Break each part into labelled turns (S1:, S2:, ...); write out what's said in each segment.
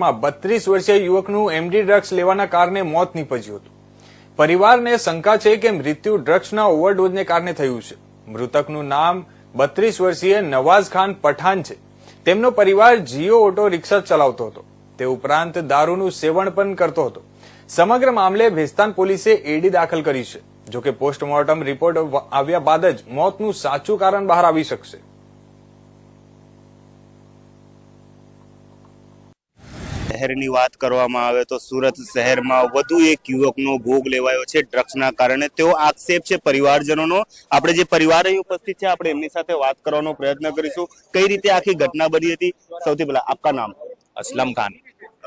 S1: વિસ્તારમાં બત્રીસ વર્ષીય યુવકનું એમડી ડ્રગ્સ લેવાના કારણે મોત નીપજ્યું હતું. પરિવારને શંકા છે કે મૃત્યુ ડ્રગ્સના ઓવરડોઝને કારણે થયું છે. મૃતકનું નામ બત્રીસ વર્ષીય નવાઝ ખાન પઠાણ છે. તેમનો પરિવાર જીઓ ઓટો રિક્ષા ચલાવતો હતો. તે ઉપરાંત દારૂનું સેવન પણ કરતો હતો. સમગ્ર મામલે ભેસ્તાન પોલીસે એડી દાખલ કરી છે. જોકે પોસ્ટમોર્ટમ રિપોર્ટ આવ્યા બાદ જ મોતનું સાચું કારણ બહાર આવી શકશે.
S2: શહેરની વાત કરવામાં આવે તો સુરત શહેરમાં વધુ એક યુવકનો ભોગ લેવાયો છે ડ્રગ્સના કારણે તેઓ આક્ષેપ છે પરિવારજનોનો આપણે જે પરિવાર અહીં ઉપસ્થિત છે આપણે એમની સાથે વાત કરવાનો પ્રયત્ન કરીશું કઈ રીતે આખી ઘટના બની હતી સૌથી પહેલા આપકા નામ
S3: असलम खान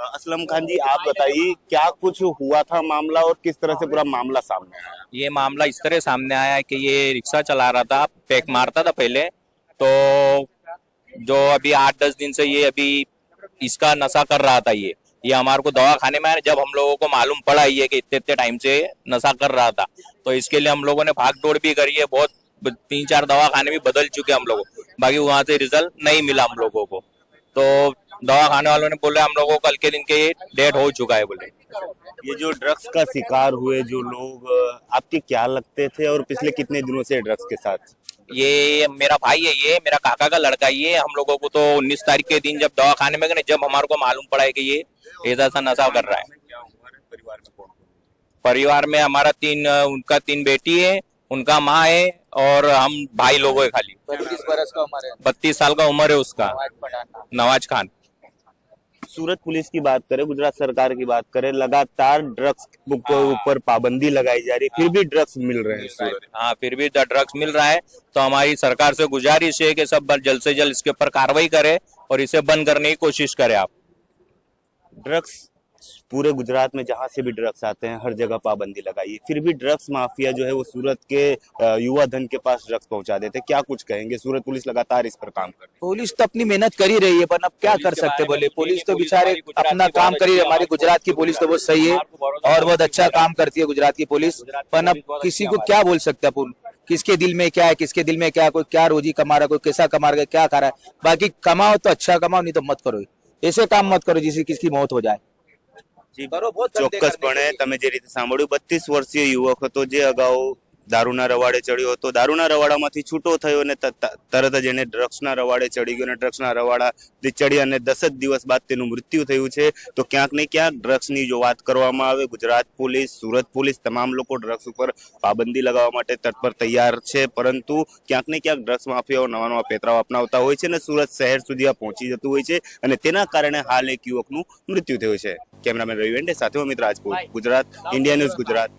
S2: असलम खान जी आप बताइए क्या कुछ हुआ था मामला और किस तरह से पूरा मामला सामने आया
S3: ये मामला इस तरह सामने आया है कि ये रिक्शा चला रहा था पैक मारता था पहले तो जो अभी आठ दस दिन से ये अभी इसका नशा कर रहा था ये। ये हमारे को दवा खाने में जब हम लोगों को मालूम पड़ा ये कि इतने इतने टाइम से नशा कर रहा था। तो इसके लिए हम लोगों ने भाग दौड़ भी करी है, बहुत तीन चार दवा खाने भी बदल चुके हम लोग। बाकी वहाँ से रिज़ल्ट नहीं मिला हम लोगों को। तो दवा खाने वालों ने बोला, हम लोगों को कल के दिन के डेट हो चुका है बोले।
S2: ये जो ड्रग्स का शिकार हुए, जो लोग, आपके क्या लगते थे और पिछले कितने दिनों से ड्रग्स के साथ?
S3: ये मेरा भाई है ये मेरा काका का लड़का ये हम लोगों को तो उन्नीस तारीख के दिन जब दवा खाने में गए जब हमारे को मालूम पड़ा है कि ये ऐसा सा नशा कर रहा है।
S2: परिवार में
S3: परिवार में हमारा तीन उनका तीन बेटी है उनका माँ है और हम भाई लोग है खाली।
S4: बत्तीस बरस का उम्र है?
S3: बत्तीस साल का उम्र है उसका।
S4: नवाज़
S3: खान।
S2: सूरत पुलिस की बात करें गुजरात सरकार की बात करें लगातार ड्रग्स के ऊपर पाबंदी लगाई जा रही है फिर भी ड्रग्स मिल रहे हैं। सूरत।
S3: हाँ फिर भी ड्रग्स मिल रहा है तो हमारी सरकार से गुजारिश है कि सब जल्द से जल्द इसके ऊपर कार्रवाई करे और इसे बंद करने की कोशिश करे आप।
S2: ड्रग्स पूरे गुजरात में जहाँ से भी ड्रग्स आते हैं हर जगह पाबंदी लगाई है फिर भी ड्रग्स माफिया जो है वो सूरत के युवा धन के पास ड्रग्स पहुँचा देते क्या कुछ कहेंगे? सूरत पुलिस लगातार इस पर काम कर रही
S4: पुलिस तो अपनी मेहनत कर ही रही है पर अब क्या कर सकते बोले? पुलिस तो
S3: पुलिस
S4: बेचारे अपना काम कर रही हमारी गुजरात की पुलिस तो बहुत सही है। और बहुत अच्छा काम करती है गुजरात की पुलिस। पर अब किसी को क्या बोल सकते हैं अपन किसके दिल में क्या है? किसके दिल में क्या है? कोई क्या रोजी कमा रहा है? कोई कैसा कमा रहा है? क्या खा रहा है? बाकी कमाओ तो अच्छा कमाओ नहीं तो मत करो। ऐसे काम मत करो जिससे किसकी मौत हो जाए।
S2: ચોક્કસપણે તમે જે રીતે સાંભળ્યું બત્રીસ વર્ષીય યુવક હતો જે અગાઉ દારૂના રવાડે ચડ્યો હતો. દારૂના રવાડામાંથી છૂટો થયો અને તરત જ એને ડ્રગ્સના રવાડે ચડી ગયો અને ડ્રગ્સના રવાડા ચડી અને દસ જ દિવસ બાદ તેનું મૃત્યુ થયું છે. તો ક્યાંક ને ક્યાંક ડ્રગ્સની જો વાત કરવામાં આવે ગુજરાત પોલીસ સુરત પોલીસ તમામ લોકો ડ્રગ્સ ઉપર પાબંદી લગાવવા માટે તત્પર તૈયાર છે. પરંતુ ક્યાંક ને ક્યાંક ડ્રગ્સ માફિયાઓ નવા નવા પેતરાઓ અપનાવતા હોય છે અને સુરત શહેર સુધી આ પહોંચી જતું હોય છે અને તેના કારણે હાલ એક યુવકનું મૃત્યુ થયું છે. કેમેરામેન રવિ વેન્ડે સાથે અમિત રાજપૂત ગુજરાત ઇન્ડિયા ન્યૂઝ ગુજરાત.